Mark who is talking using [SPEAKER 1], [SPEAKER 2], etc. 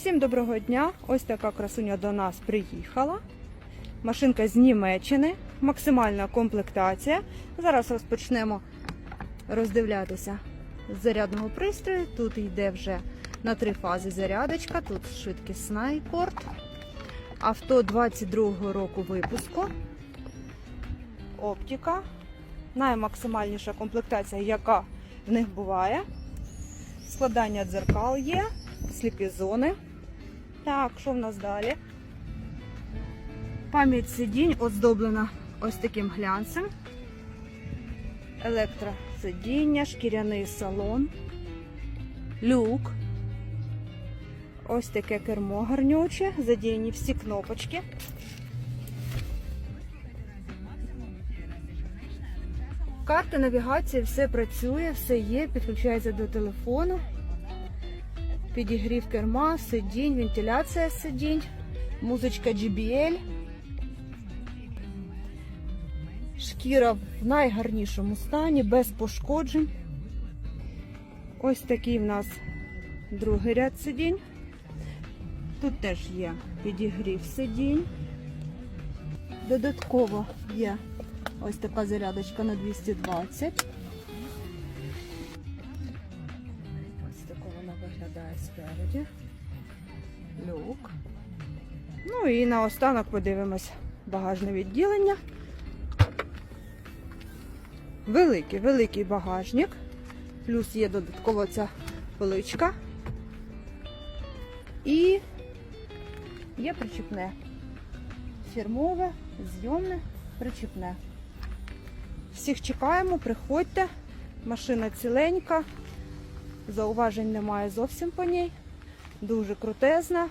[SPEAKER 1] Всім доброго дня! Ось така красуня до нас приїхала. Машинка з Німеччини, максимальна комплектація. Зараз розпочнемо роздивлятися зарядного пристрою. Тут йде вже на три фази зарядочка, тут швидкісний порт. Авто 22 року випуску. Оптика. Наймаксимальніша комплектація, яка в них буває. Складання дзеркал є, сліпі зони. Так, що в нас далі? Пам'ять сидінь оздоблена ось таким глянцем. Електросидіння, шкіряний салон, люк. Ось таке кермо гарнюче, задіяні всі кнопочки. Карта навігації, все працює, все є, підключається до телефону. Підігрів керма, сидінь, вентиляція сидінь, музичка JBL. Шкіра в найгарнішому стані, без пошкоджень. Ось такий в нас другий ряд сидінь. Тут теж є підігрів сидінь. Додатково є ось така зарядочка на 220. Виглядає спереді. Люк. Ну і наостанок подивимось багажне відділення. Великий, великий багажник. Плюс є додатково ця поличка. І є причіпне. Фірмове, зйомне, причіпне. Всіх чекаємо, приходьте. Машина ціленька. Зауважень немає зовсім по ній. Дуже крутезна.